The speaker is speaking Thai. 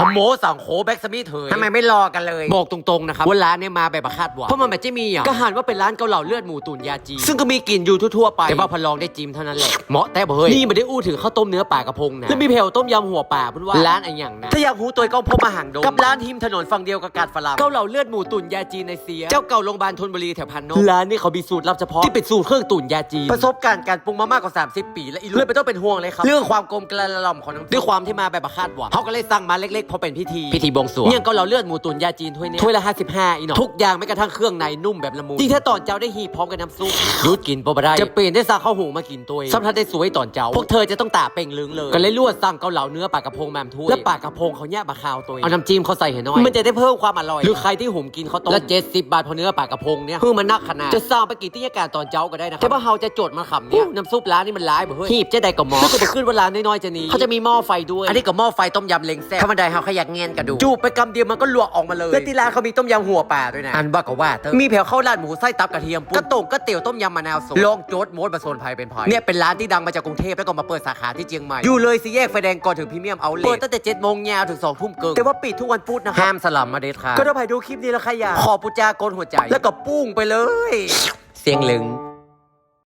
ทำโมสั่งโคแบ็กสมิธเถยทำไมไม่รอกันเลยบอกตรงๆนะครับว่าร้านเนี่ยมาแบบประคาดหวังเพราะมันแบบจะมีอะก็หันว่าเป็นร้านเกาเหลาเลือดหมูตุ๋นยาจีนซึ่งก็มีกลิ่นอยู่ทั่วๆไปแต่ว่าพอลองได้จิ้มเท่านั้นแหละเหมาะแต่บ่เฮ้ยนี่ไม่ได้อู้ถึงข้าวต้มเนื้อปลากระพงนะแล้วมีแผ่วต้มยำหัวป่าเป็นว่าร้านอะไรอย่างนะถ้าอยากหูตัวก็พบมาห่างดงกับร้านทิมถนนฝั่งเดียวกับกาดฝรั่งเกาเหลาเลือดหมูตุ๋นยาจีนในเซียเจ้าเก่าโรงพยาบาลธนบุรีแถวพันนกร้านนี้เขามีสูตรลับเฉพาะที่เป็นสูตรเครื่องตุ๋นยาจีนประสบการณ์การปรุงมามากกว่า 30 ปี และอีเลยไม่ต้องเป็นห่วงเลยครับเรื่องความกลมกล่อมละล่อมของน้ำด้วยความที่มาแบบประคาดหวังเขาก็เลยสั่งมาเล็กๆเพราะเป็นพิธีพิธีบวงสรวงเนี่ยเกาเหลาเลือดหมูตุ๋นยาจีนถ้วยเนี้ถ้วยละ55อีหนอทุกอย่างไม่กระทั่งเครื่องในนุ่มแบบละมุนจริงถ้าตอนเจ้าได้หีบพร้อมกับน้ำซุปหยุดกินปะบ่ได้จะเปลี่ยนได้สั่งข้าวหูมากินตัวสัมผัสได้สวยตอนเจ้า พวกเธอจะต้องตาเป่งลึงเลย ก็เลยลวดสั่งเกาเหลาเนื้อปลากระพงแมมถ้วยและปลากระพงเขาแยกมาคาวตัวเอาน้ำจิ้มเขาใส่ให้น้อย มันจะได้เพิ่มความอร่อย หรือใครที่หุมกินเขาวต้มและ70บาทพอเนื้อปลากระพงเนี่ยคือมันนักขนาดจะสั่งไปกินที่ยาการตอนเจ้าก็ได้นะครับแต่ว่าเฮาจะจดมาขำเนี่ยน้ำซุปร้านนี้มันร้ายบ่เฮ้ยหีบจะได้กับหม้อถ้าเกิดไปขึ้นว่าร้านน้อยๆจะหนี้เขาจะมีหม้อไฟด้วย อันนี้ก็หม้อไฟต้มยำเล้งแซ่บธรรมดาเฮาขยักเงียนกระดูกจูบไปกำเดียวมันก็ลวกออกมาเลยและที่ร้านเขามีต้มยำหัวปลาด้วยนะอันว่าก็ว่าเถอะมีแผ่วข้าวราดหมูไส้ตับกระเทียมปุ้นกระโต่งกระเตี๋ยวต้มยำมะนาวสดลองโจ๊ดโมดบะโซนไพเป็นไพเนี่ยเป็นร้านที่ดังมาจากกรุงเทพแล้วก็มาเปิดสาขาที่เชียงใหม่อยู่เลยสี่แยกไฟแดงก่อนถึงพรีเมียมเอาเลเปิดตั้งแต่7โมงยาวถึง2ทุ่มเกินแต่ว่าปิดทุกวันพุธนะครับห้ามสลับมาเด็ดขาดก็ถ้าใครดูคลิปนี้แล้วใครอยากขอปุจจากนหัวใจ แล้วก็ปุ้งไปเลย เสียงลึง